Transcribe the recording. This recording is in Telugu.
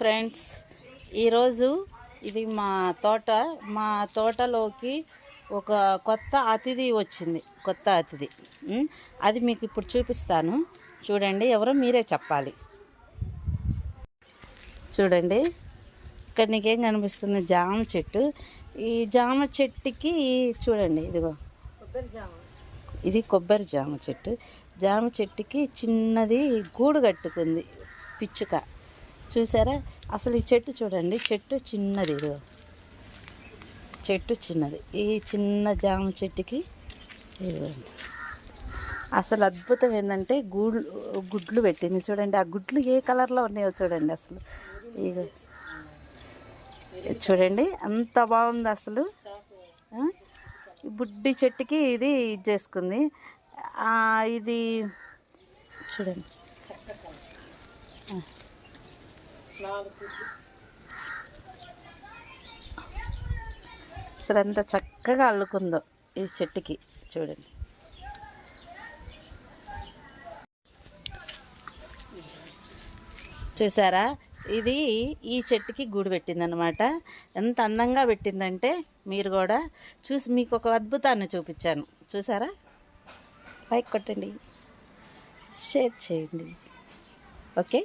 ఫ్రెండ్స్ ఈరోజు ఇది మా తోట మా తోటలోకి ఒక కొత్త అతిథి వచ్చింది కొత్త అతిథి. అది మీకు ఇప్పుడు చూపిస్తాను. చూడండి ఎవరో మీరే చెప్పాలి. చూడండి ఇక్కడ నీకేం కనిపిస్తుంది? జామ చెట్టు. ఈ జామ చెట్టుకి చూడండి ఇదిగో. ఇది కొబ్బరి జామ చెట్టు. జామ చెట్టుకి చిన్నది గూడు కట్టుకుంది పిచ్చుక. చూసారా? అసలు ఈ చెట్టు చూడండి. చెట్టు చిన్నది ఇది చెట్టు చిన్నది. ఈ చిన్న జామ చెట్టుకి ఇదిగోండి అసలు అద్భుతం ఏంటంటే గుడ్లు గుడ్లు పెట్టింది. చూడండి ఆ గుడ్లు ఏ కలర్లో ఉన్నాయో చూడండి అసలు. ఇది చూడండి అంత బాగుంది అసలు. బుడ్డి చెట్టుకి ఇది ఇది చేసుకుంది. ఇది చూడండి. అసలు ఎంత చక్కగా అల్లుకుందో ఈ చెట్టుకి చూడండి. చూసారా? ఇది ఈ చెట్టుకి గూడు పెట్టిందనమాట ఎంత అందంగా పెట్టిందంటే మీరు కూడా చూసి మీకు ఒక అద్భుతాన్ని చూపించాను. చూసారా? లైక్ కొట్టండి. షేర్ చేయండి. ఓకే?